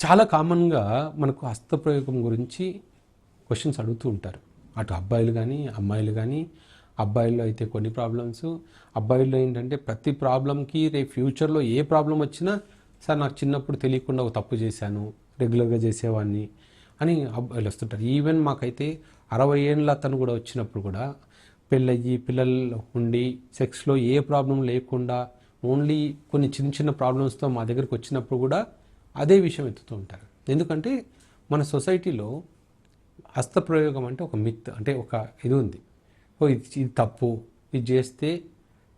చాలా కామన్గా మనకు హస్తప్రయోగం గురించి క్వశ్చన్స్ అడుగుతూ ఉంటారు. అటు అబ్బాయిలు కానీ అమ్మాయిలు కానీ అబ్బాయిల్లో అయితే కొన్ని ప్రాబ్లమ్స్ అబ్బాయిల్లో ఏంటంటే ప్రతి ప్రాబ్లంకి రేపు ఫ్యూచర్లో ఏ ప్రాబ్లం వచ్చినా సార్ నాకు చిన్నప్పుడు తెలియకుండా ఒక తప్పు చేశాను రెగ్యులర్గా చేసేవాడిని అని అబ్బాయిలు వస్తుంటారు. ఈవెన్ మాకైతే అరవై ఏళ్ళ అతను కూడా వచ్చినప్పుడు కూడా పెళ్ళయ్యి పిల్లలు ఉండి సెక్స్లో ఏ ప్రాబ్లం లేకుండా ఓన్లీ కొన్ని చిన్న చిన్న ప్రాబ్లమ్స్తో మా దగ్గరికి వచ్చినప్పుడు కూడా అదే విషయం ఎత్తుతూ ఉంటారు. ఎందుకంటే మన సొసైటీలో హస్తప్రయోగం అంటే ఒక మిత్ అంటే ఒక ఇది ఉంది. ఓ ఇది ఇది తప్పు ఇది చేస్తే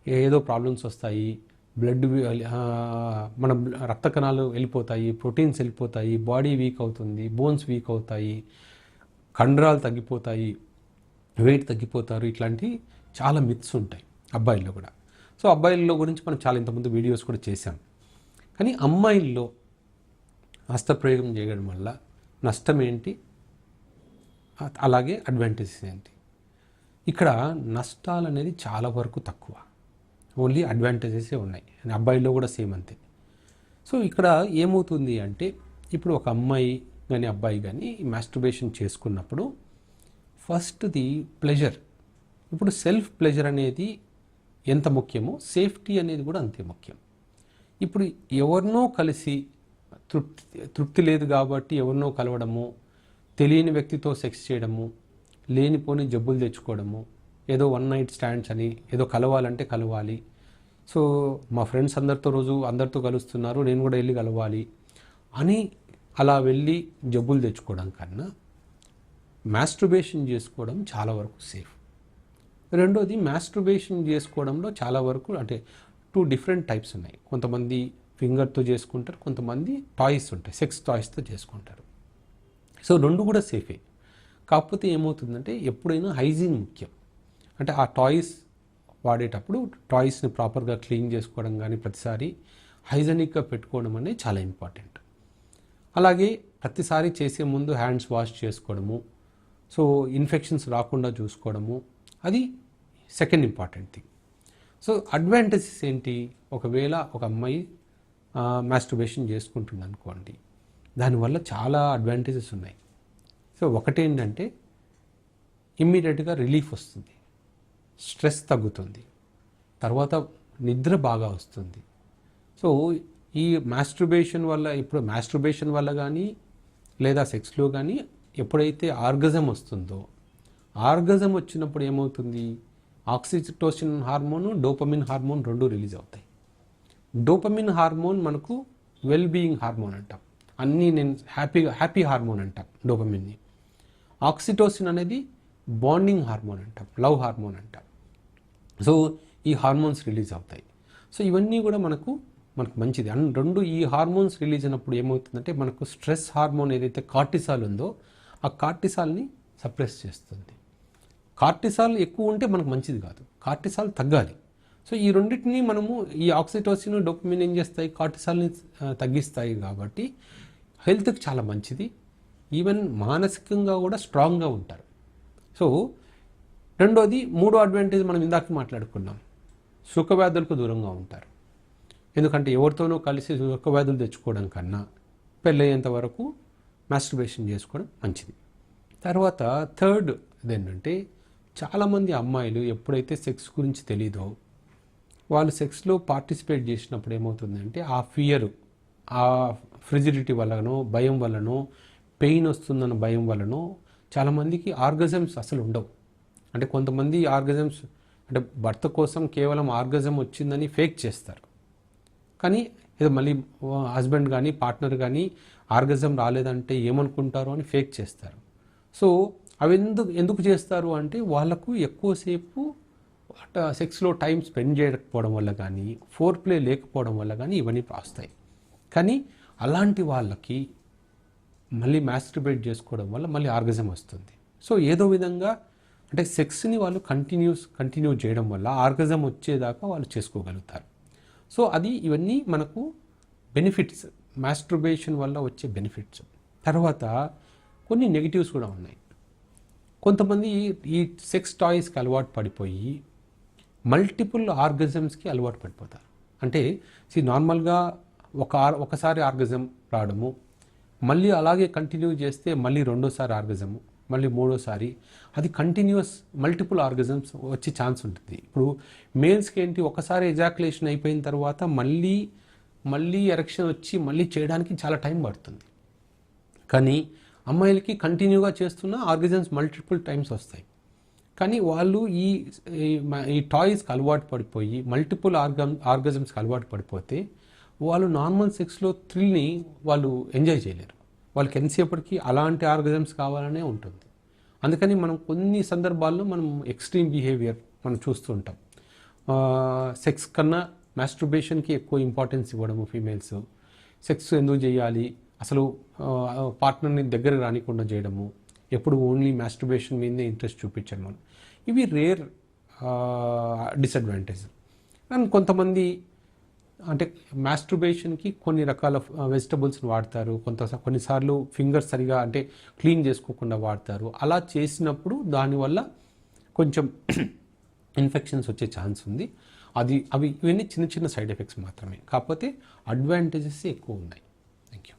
ఏదో ప్రాబ్లమ్స్ వస్తాయి బ్లడ్ మన రక్త కణాలు వెళ్ళిపోతాయి ప్రోటీన్స్ వెళ్ళిపోతాయి బాడీ వీక్ అవుతుంది బోన్స్ వీక్ అవుతాయి కండరాలు తగ్గిపోతాయి వెయిట్ తగ్గిపోతారు. ఇట్లాంటి చాలా మిత్స్ ఉంటాయి అబ్బాయిల్లో కూడా. సో అబ్బాయిల్లో గురించి మనం చాలా ఇంతకుముందు వీడియోస్ కూడా చేశాం. కానీ అమ్మాయిల్లో హస్తప్రయోగం చేయడం వల్ల నష్టం ఏంటి? అలాగే అడ్వాంటేజెస్ ఏంటి? ఇక్కడ నష్టాలు అనేది చాలా వరకు తక్కువ. ఓన్లీ అడ్వాంటేజెసే ఉన్నాయి. అబ్బాయిల్లో కూడా సేమ్ అంతే. సో ఇక్కడ ఏమవుతుంది అంటే ఇప్పుడు ఒక అమ్మాయి కానీ అబ్బాయి కానీ మాస్టర్బేషన్ చేసుకున్నప్పుడు ఫస్ట్ది ప్లెజర్ ఇప్పుడు సెల్ఫ్ ప్లెజర్ అనేది ఎంత ముఖ్యమో సేఫ్టీ అనేది కూడా అంతే ముఖ్యం. ఇప్పుడు ఎవరినో కలిసి తృప్తి తృప్తి లేదు కాబట్టి ఎవరినో కలవడము తెలియని వ్యక్తితో సెక్స్ చేయడము లేనిపోని జబ్బులు తెచ్చుకోవడము ఏదో వన్ నైట్ స్టాండ్స్ అని ఏదో కలవాలంటే కలవాలి. సో మా ఫ్రెండ్స్ అందరితో రోజు అందరితో కలుస్తున్నారు నేను కూడా వెళ్ళి కలవాలి అని అలా వెళ్ళి జబ్బులు తెచ్చుకోవడం కన్నా మాస్ట్రుబేషన్ చేసుకోవడం చాలా వరకు సేఫ్. రెండోది మాస్ట్రుబేషన్ చేసుకోవడంలో చాలా వరకు అంటే టూ డిఫరెంట్ టైప్స్ ఉన్నాయి. కొంతమంది ఫింగర్తో చేసుకుంటారు కొంతమంది టాయ్స్ ఉంటాయి సెక్స్ టాయ్స్తో చేసుకుంటారు. సో రెండు కూడా సేఫే. కాకపోతే ఏమవుతుందంటే ఎప్పుడైనా హైజీన్ ముఖ్యం. అంటే ఆ టాయ్స్ వాడేటప్పుడు టాయ్స్ని ప్రాపర్గా క్లీన్ చేసుకోవడం కానీ ప్రతిసారి హైజెనిక్గా పెట్టుకోవడం అనేది చాలా ఇంపార్టెంట్. అలాగే ప్రతిసారి చేసే ముందు హ్యాండ్స్ వాష్ చేసుకోవడము సో ఇన్ఫెక్షన్స్ రాకుండా చూసుకోవడము అది second important thing. So advantages ఏంటి? ఒకవేళ ఒక అమ్మాయి మాస్టర్బేషన్ చేసుకుంటుంది అనుకోండి దానివల్ల చాలా అడ్వాంటేజెస్ ఉన్నాయి. సో ఒకటేంటంటే ఇమ్మీడియట్గా రిలీఫ్ వస్తుంది. స్ట్రెస్ తగ్గుతుంది. తర్వాత నిద్ర బాగా వస్తుంది. సో ఈ మాస్టర్బేషన్ వల్ల ఇప్పుడు మాస్టర్బేషన్ వల్ల కానీ లేదా సెక్స్లో కానీ ఎప్పుడైతే ఆర్గజం వస్తుందో ఆర్గజం వచ్చినప్పుడు ఏమవుతుంది? ఆక్సిటోసిన్ హార్మోన్ డోపమిన్ హార్మోన్ రెండు రిలీజ్ అవుతాయి. డోపమిన్ హార్మోన్ మనకు వెల్ బీయింగ్ హార్మోన్ అంటాం. అన్నీ నేను హ్యాపీగా హ్యాపీ హార్మోన్ అంటాం డోపమిన్ని. ఆక్సిటోసిన్ అనేది బాండింగ్ హార్మోన్ అంటాం లవ్ హార్మోన్ అంటాం. సో ఈ హార్మోన్స్ రిలీజ్ అవుతాయి. సో ఇవన్నీ కూడా మనకు మనకు మంచిది. అండ్ రెండు ఈ హార్మోన్స్ రిలీజ్ అయినప్పుడు ఏమవుతుందంటే మనకు స్ట్రెస్ హార్మోన్ ఏదైతే కార్టిసాల్ ఉందో ఆ కార్టిసాల్ని సప్రెస్ చేస్తుంది. కార్టిసాల్ ఎక్కువ ఉంటే మనకు మంచిది కాదు. కార్టిసాల్ తగ్గాలి. సో ఈ రెండింటిని మనము ఈ ఆక్సిటోసిన్ డోపమిన్ ఏం చేస్తాయి? కార్టిసాల్ని తగ్గిస్తాయి కాబట్టి హెల్త్కి చాలా మంచిది. ఈవెన్ మానసికంగా కూడా స్ట్రాంగ్గా ఉంటారు. సో రెండోది మూడో అడ్వాంటేజ్ మనం ఇందాక మాట్లాడుకున్నాం. సుఖవ్యాధులకు దూరంగా ఉంటారు. ఎందుకంటే ఎవరితోనో కలిసి సుఖవ్యాధులు తెచ్చుకోవడం కన్నా పెళ్ళయ్యేంత వరకు మాస్టర్బేషన్ చేసుకోవడం మంచిది. తర్వాత థర్డ్ ఇదేంటంటే చాలామంది అమ్మాయిలు ఎప్పుడైతే సెక్స్ గురించి తెలీదో వాళ్ళు సెక్స్లో పార్టిసిపేట్ చేసినప్పుడు ఏమవుతుందంటే ఆ ఫియర్ ఆ ఫ్రిజిడిటీ వల్లనో భయం వల్లనో పెయిన్ వస్తుందన్న భయం వల్లనో చాలామందికి ఆర్గజమ్స్ అసలు ఉండవు. అంటే కొంతమంది ఆర్గజమ్స్ అంటే భర్త కోసం కేవలం ఆర్గజం వచ్చిందని ఫేక్ చేస్తారు. కానీ ఏదో మళ్ళీ హస్బెండ్ కానీ పార్ట్నర్ కానీ ఆర్గజం రాలేదంటే ఏమనుకుంటారు అని ఫేక్ చేస్తారు. సో అవి ఎందుకు ఎందుకు చేస్తారు అంటే వాళ్ళకు ఎక్కువసేపు సెక్స్లో టైం స్పెండ్ చేయకపోవడం వల్ల కానీ ఫోర్ ప్లే లేకపోవడం వల్ల కానీ ఇవన్నీ వస్తాయి కానీ అలాంటి వాళ్ళకి మళ్ళీ మ్యాస్ట్రిబేట్ చేసుకోవడం వల్ల మళ్ళీ ఆర్గజం వస్తుంది. సో ఏదో విధంగా అంటే సెక్స్ని వాళ్ళు కంటిన్యూస్ కంటిన్యూ చేయడం వల్ల ఆర్గజం వచ్చేదాకా వాళ్ళు చేసుకోగలుగుతారు. సో అది ఇవన్నీ మనకు బెనిఫిట్స్. మాస్ట్రబేషన్ వల్ల వచ్చే బెనిఫిట్స్. తర్వాత కొన్ని నెగిటివ్స్ కూడా ఉన్నాయి. కొంతమంది ఈ సెక్స్ టాయ్స్కి అలవాటు పడిపోయి మల్టిపుల్ ఆర్గజమ్స్కి అలవాటు పడిపోతారు. అంటే సి నార్మల్గా ఒక ఆర్ ఒకసారి ఆర్గజం రావడము మళ్ళీ అలాగే కంటిన్యూ చేస్తే మళ్ళీ రెండోసారి ఆర్గజము మళ్ళీ మూడోసారి అది కంటిన్యూస్ మల్టిపుల్ ఆర్గజమ్స్ వచ్చే ఛాన్స్ ఉంటుంది. ఇప్పుడు మేల్స్కి ఏంటి ఒకసారి ఎజాకులేషన్ అయిపోయిన తర్వాత మళ్ళీ మళ్ళీ ఎరక్షన్ వచ్చి మళ్ళీ చేయడానికి చాలా టైం పడుతుంది. కానీ అమ్మాయిలకి కంటిన్యూగా చేస్తున్న ఆర్గజన్స్ మల్టిపుల్ టైమ్స్ వస్తాయి. కానీ వాళ్ళు ఈ ఈ- టాయ్స్కి అలవాటు పడిపోయి మల్టిపుల్ ఆర్గమ్ ఆర్గజమ్స్కి అలవాటు పడిపోతే వాళ్ళు నార్మల్ సెక్స్లో థ్రిల్ని వాళ్ళు ఎంజాయ్ చేయలేరు. వాళ్ళకి ఎంతసేపటికి అలాంటి ఆర్గజమ్స్ కావాలనే ఉంటుంది. అందుకని మనం కొన్ని సందర్భాల్లో మనం ఎక్స్ట్రీమ్ బిహేవియర్ మనం చూస్తూ ఉంటాం సెక్స్ కన్నా మాస్ట్రుబేషన్కి ఎక్కువ ఇంపార్టెన్స్ ఇవ్వడము ఫీమేల్స్. సెక్స్ ఎందుకు చేయాలి? అసలు పార్ట్నర్ని దగ్గర రానికుండా చేయడము. ఎప్పుడు ఓన్లీ మాస్ట్రుబేషన్ మీదే ఇంట్రెస్ట్ చూపించడం ఇవి రేర్ డిసడ్వాంటేజ్. అండ్ కొంతమంది అంటే మాస్ట్రుబేషన్కి కొన్ని రకాల వెజిటబుల్స్ని వాడతారు. కొంత కొన్నిసార్లు ఫింగర్స్ సరిగా అంటే క్లీన్ చేసుకోకుండా వాడతారు. అలా చేసినప్పుడు దానివల్ల కొంచెం ఇన్ఫెక్షన్స్ వచ్చే ఛాన్స్ ఉంది. అది అవి ఇవన్నీ చిన్న చిన్న సైడ్ ఎఫెక్ట్స్ మాత్రమే. కాకపోతే అడ్వాంటేజెస్ ఎక్కువ ఉన్నాయి. Thank you